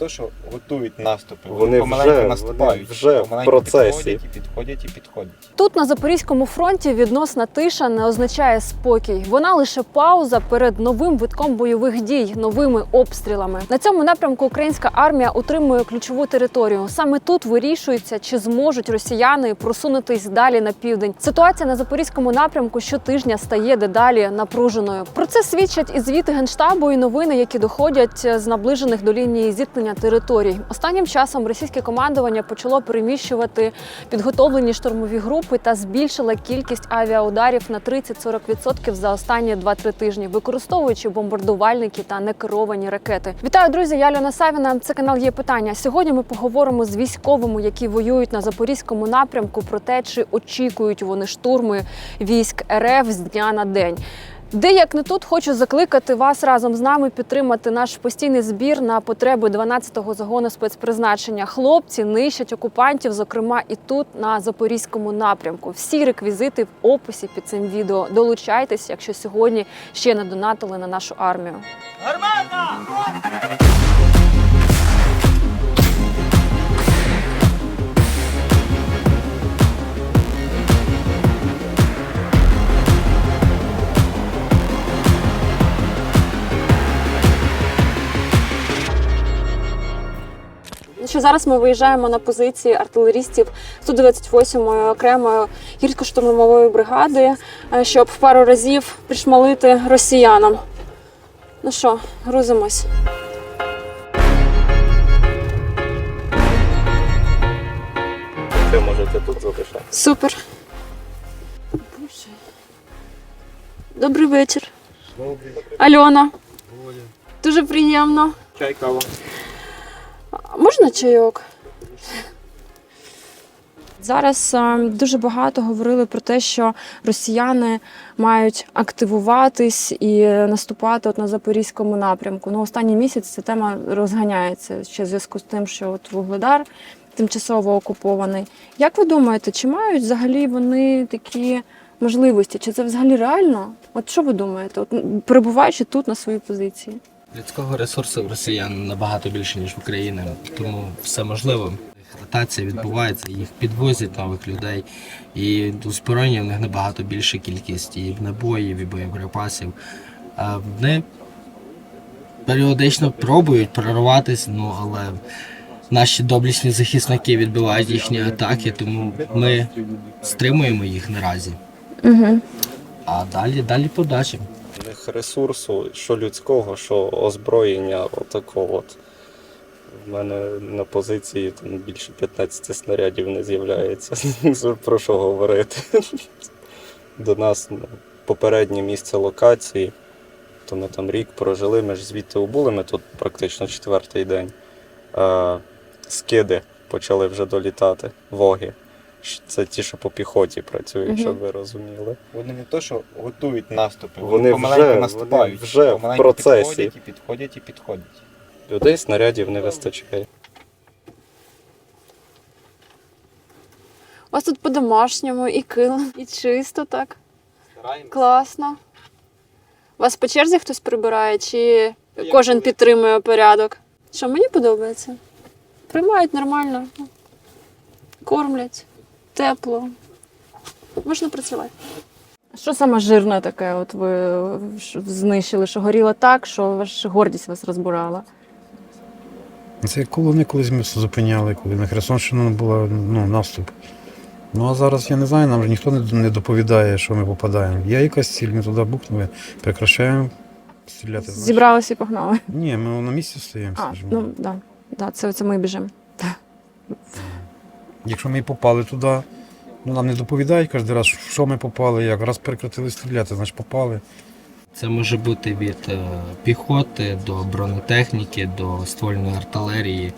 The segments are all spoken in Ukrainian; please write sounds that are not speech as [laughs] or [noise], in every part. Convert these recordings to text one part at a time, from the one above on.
то, що готують наступи. Вони помаленьку вже- наступають. вони вже в помаленьку процесі. Підходять і підходять і підходять. Тут на запорізькому фронті відносна тиша не означає спокій. Вона лише пауза перед новим витком бойових дій, новими обстрілами. На цьому напрямку українська армія утримує ключову територію. Саме тут вирішується, чи зможуть росіяни просунутись далі на південь. Ситуація на запорізькому напрямку щотижня стає дедалі напруженою. Про це свідчать і звіти генштабу, і новини, які доходять з наближених до лінії зіткнення територій. Останнім часом російське командування почало переміщувати підготовлені штурмові групи та збільшила кількість авіаударів на 30-40% за останні 2-3 тижні, використовуючи бомбардувальники та некеровані ракети. Вітаю, друзі! Я Альона Савіна. Це канал є питання. Сьогодні ми поговоримо з військовими, які воюють на запорізькому напрямку, про те, чи очікують вони штурми військ РФ з дня на день. Де як не тут, хочу закликати вас разом з нами підтримати наш постійний збір на потреби 12-го загону спецпризначення. Хлопці нищать окупантів, зокрема і тут на запорізькому напрямку. Всі реквізити в описі під цим відео. Долучайтесь, якщо сьогодні ще не донатили на нашу армію. Ну що зараз ми виїжджаємо на позиції артилерістів 198-ї окремої гірсько-штурмової бригади, е, щоб в пару разів пришмалити росіянам. Ну що, грузимось. Це можете тут залишати. Супер. Боже. Добрий вечір. Альона. Дуже приємно. Чай, кава. Можна чайок? Зараз е, дуже багато говорили про те, що росіяни мають активуватись і наступати от на запорізькому напрямку. Ну, останній місяць ця тема розганяється ще в зв'язку з тим, що от Вугледар тимчасово окупований. Як ви думаєте, чи мають взагалі вони такі можливості? Чи це взагалі реально? От що ви думаєте? От перебуваючи тут на своїй позиції? Людського ресурсу в росіян набагато більше, ніж в Україні, тому все можливо. Ротація відбувається, їх підвозять нових людей, і озброєння в них набагато більша кількість і набоїв, і боєприпасів. А вони періодично пробують прорватися, ну але наші доблісні захисники відбивають їхні атаки, тому ми стримуємо їх наразі. Угу. А далі, далі подачі. У них ресурсу, що людського, що озброєння, отакого от. В мене на позиції там більше 15 снарядів не з'являється. [laughs] Про що говорити? [laughs] До нас ну, попереднє місце локації, то ми там рік прожили, ми ж звідти убули, ми тут практично четвертий день. А, скиди почали вже долітати, воги. Це ті, що по піхоті працюють, щоб ви розуміли. Вони не то, що готують наступи. Вони помаленьку вже- наступають. вони вже в помаленьку процесі. Підходять і підходять і підходять. Людей снарядів не вистачає. У вас тут по-домашньому і килим, і чисто так. Класно. У вас по черзі хтось прибирає, чи кожен підтримує порядок? Що мені подобається? Приймають нормально, кормлять, тепло. Можна працювати. Що саме жирне таке, от ви знищили, що горіло так, що ваш гордість вас розбирала? Це колони колись ми зупиняли, коли на Херсонщину була ну, наступ. Ну а зараз я не знаю, нам вже ніхто не, не доповідає, що ми попадаємо. Є якась ціль, ми туди бухнули, прекращаємо стріляти. Зібралися і погнали. Ні, ми на місці стоїмо, А, скажімо. ну да, да, це, це ми біжимо. Якщо ми і попали туди, ну нам не доповідають кожен раз, що ми попали, як раз прекратили стріляти, значить попали. Це може бути від е, піхоти до бронетехніки, до ствольної артилерії.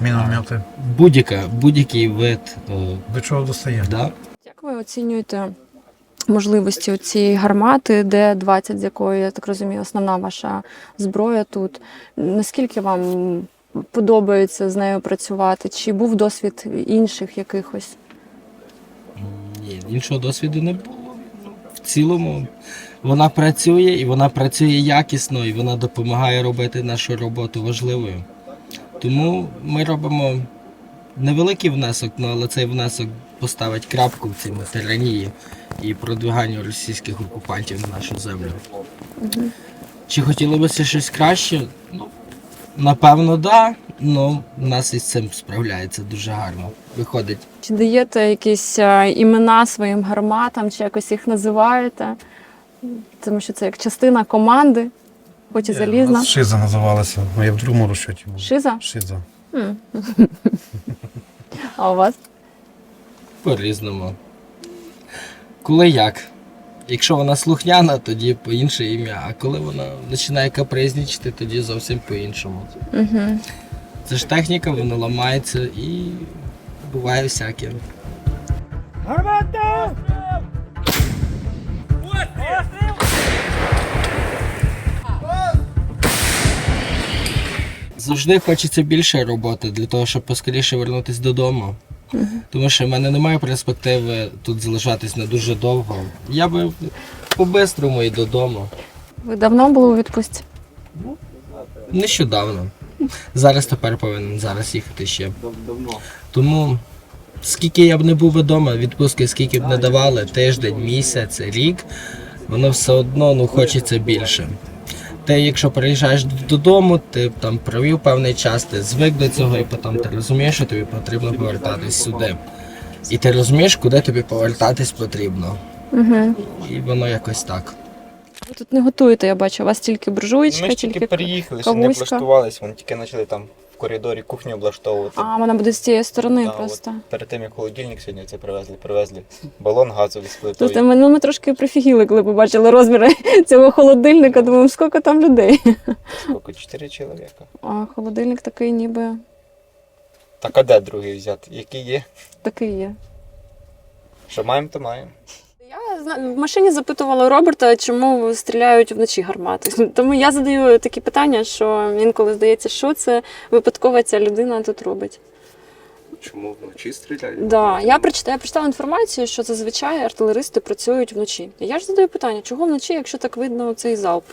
Міномети. Будь-яка, будь-який вид. е, До чого достаємо? да? Як ви оцінюєте можливості цієї гармати, де 20 з якої, я так розумію, основна ваша зброя тут? Наскільки вам подобається з нею працювати? Чи був досвід інших якихось? Ні, іншого досвіду не було. В цілому вона працює і вона працює якісно, і вона допомагає робити нашу роботу важливою. Тому ми робимо невеликий внесок, ну, але цей внесок поставить крапку в цій тиранії і продвиганню російських окупантів на нашу землю. Чи хотілося б це щось краще? Ну, напевно, так. Да. Ну, у нас із цим справляється дуже гарно. Виходить. Чи даєте якісь е, імена своїм гарматам, чи якось їх називаєте? Тому що це як частина команди, хоч і У залізна. нас Шиза називалася, а я в другому розчоті був. Шиза? Шиза. М. [laughs] А у вас? По-різному. Коли як? Якщо вона слухняна, тоді по інше ім'я, а коли вона починає капризничати, тоді зовсім по-іншому. Угу. Це ж техніка, вона ламається і буває всяке. Завжди хочеться більше роботи для того, щоб поскоріше вернутися додому. Тому що в мене немає перспективи тут залишатись на дуже довго. Я би по-бистрому і додому. Ви давно були у відпустці? Нещодавно. Зараз тепер повинен зараз їхати ще. Тому скільки я б не був вдома, відпустки скільки б не давали, тиждень, місяць, рік, воно все одно ну, хочеться більше. Ти, якщо приїжджаєш додому, ти там провів певний час, ти звик до цього, і потім ти розумієш, що тобі потрібно повертатись сюди. І ти розумієш, куди тобі повертатись потрібно. Угу. І воно якось так. Ви тут не готуєте, я бачу. У вас тільки буржуєчка, Ми ж тільки тільки. переїхали, ще не кавуська. облаштувались, вони тільки почали там в коридорі кухню облаштовувати. А, вона буде з цієї сторони просто. от перед тим, як холодильник сьогодні це привезли, привезли балон газовий з плитою. Тут ми, ну, ми трошки прифігіли, коли побачили розміри [laughs] цього холодильника. Думаємо, скільки там людей. Скільки? Чотири чоловіка. А холодильник такий ніби Так а де другий взяти? Який є? такий є. Що маємо, то маємо. В машині запитувала Роберта, чому стріляють вночі гармати. [laughs] Тому я задаю такі питання, що інколи здається, що це випадково ця людина тут робить. Чому вночі стріляють? Да, я прочитала, я прочитала інформацію, що зазвичай артилеристи працюють вночі. І я ж задаю питання, чого вночі, якщо так видно цей залп?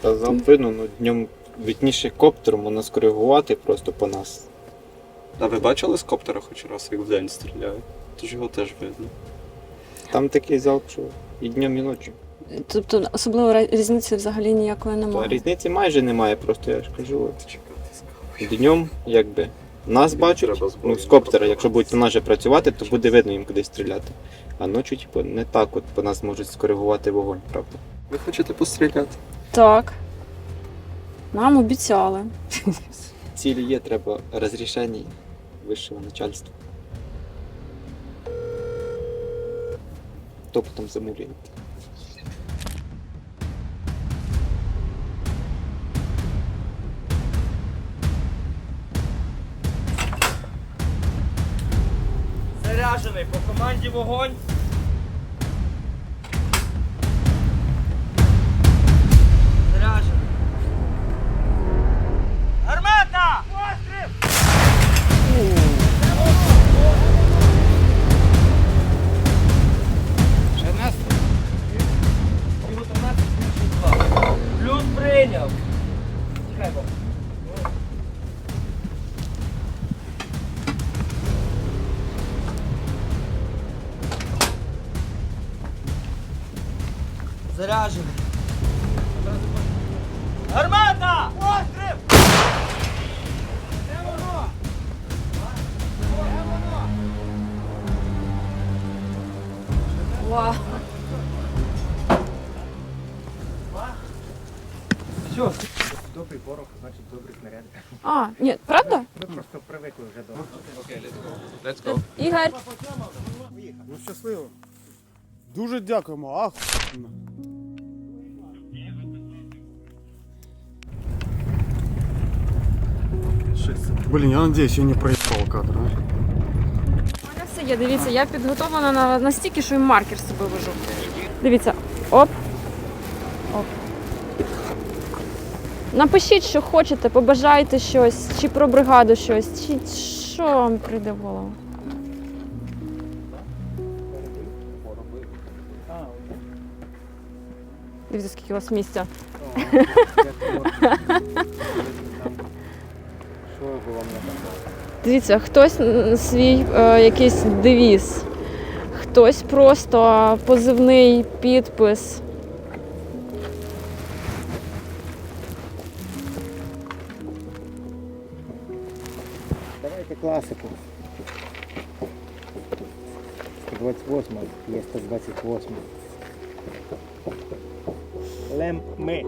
Та залп видно, ну днем видніше коптером можна скоригувати просто по нас. А ви бачили з коптера хоч раз, як вдень стріляють? Тож його теж видно. Там такий залп, що і днем, і ночі. Тобто особливо різниці взагалі ніякої немає. різниці майже немає, просто я ж кажу. Днем, якби. Нас бачать, ну, з коптера, якщо будуть на нас працювати, то буде видно їм куди стріляти. А ночі, типу, не так, от по нас можуть скоригувати вогонь, правда. Ви хочете постріляти? Так. Нам обіцяли. Цілі є, треба розрішення вищого начальства. Хто потім замовляє? Заряджений по команді вогонь. Заряджений. Гармата! Постріл! Де воно? Де воно? Вау. Все. Добрий порох, значить добрий снаряд. А, ні, правда? Ми просто привикли вже до. Let's go. Ігор, Ну щасливо. Дуже дякуємо. Ах. Блін, я надіюсь, я не проїхав кадр. У мене все є. Дивіться, я підготовлена на настільки, що і маркер з собою вожу. Дивіться, оп. Оп. Напишіть, що хочете, побажайте щось, чи про бригаду щось, чи що вам прийде в голову. Дивіться, скільки у вас місця. Що Дивіться, хтось свій е, якийсь девіз, хтось просто позивний підпис. Давайте класику. 128 є 128. Лем ми.